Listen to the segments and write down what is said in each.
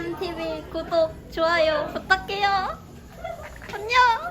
램TV 구독, 좋아요 부탁해요. 안녕!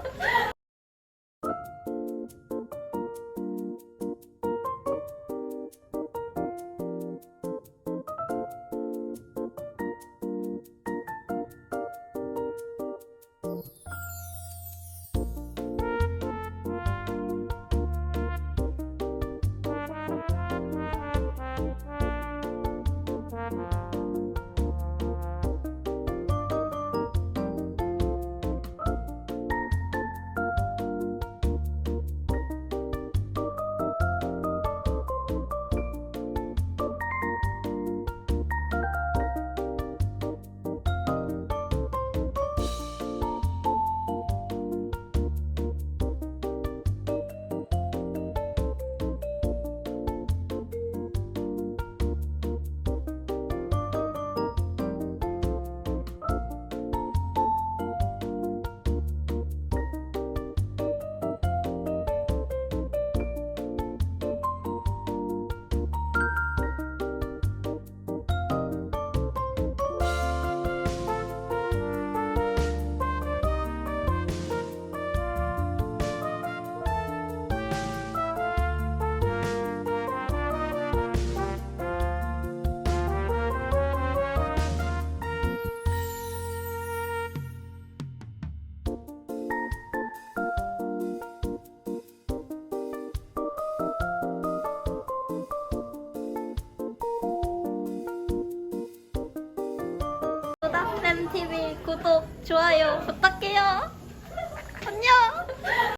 램TV 구독, 좋아요 부탁해요. 안녕!